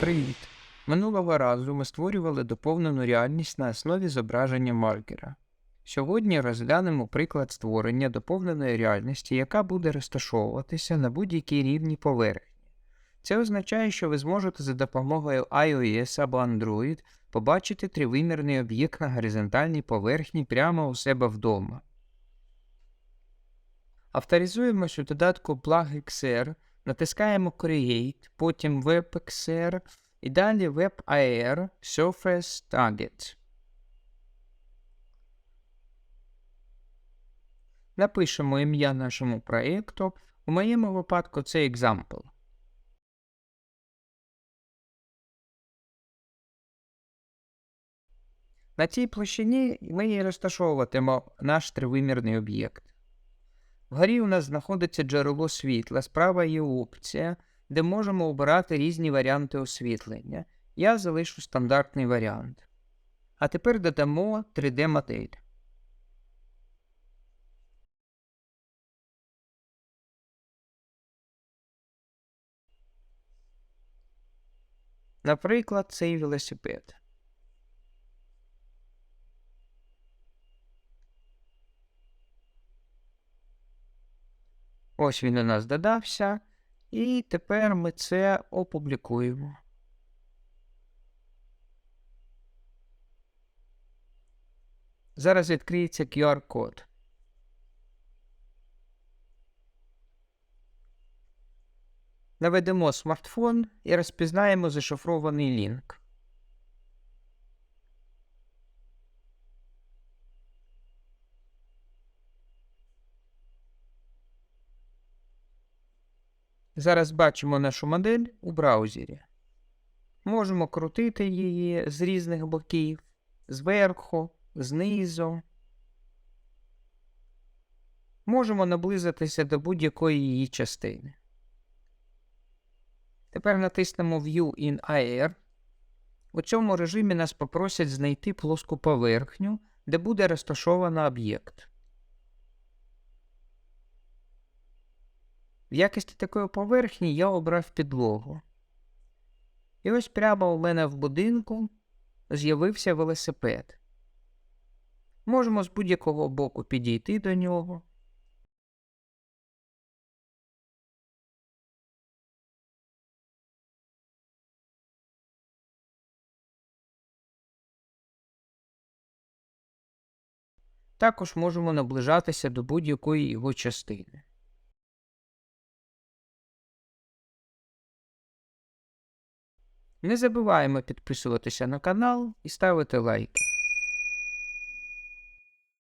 Привіт! Минулого разу ми створювали доповнену реальність на основі зображення маркера. Сьогодні розглянемо приклад створення доповненої реальності, яка буде розташовуватися на будь-якій рівні поверхні. Це означає, що ви зможете за допомогою iOS або Android побачити тривимірний об'єкт на горизонтальній поверхні прямо у себе вдома. Авторизуємось у додатку PlugXR, натискаємо Create, потім WebXR і далі WebAR Surface Target. Напишемо ім'я нашому проєкту. У моєму випадку це Example. На цій площині ми і розташовуватимемо наш тривимірний об'єкт. Вгорі у нас знаходиться джерело світла, справа є опція, де можемо обирати різні варіанти освітлення. Я залишу стандартний варіант. А тепер додамо 3D-модель. Наприклад, цей велосипед. Ось він у нас додався. І тепер ми це опублікуємо. Зараз відкриється QR-код. Наведемо смартфон і розпізнаємо зашифрований лінк. Зараз бачимо нашу модель у браузері. Можемо крутити її з різних боків, зверху, знизу. Можемо наблизитися до будь-якої її частини. Тепер натиснемо View in AR. У цьому режимі нас попросять знайти плоску поверхню, де буде розташовано об'єкт. В якості такої поверхні я обрав підлогу. І ось прямо у мене в будинку з'явився велосипед. Можемо з будь-якого боку підійти до нього. Також можемо наближатися до будь-якої його частини. Не забуваємо підписуватися на канал і ставити лайки.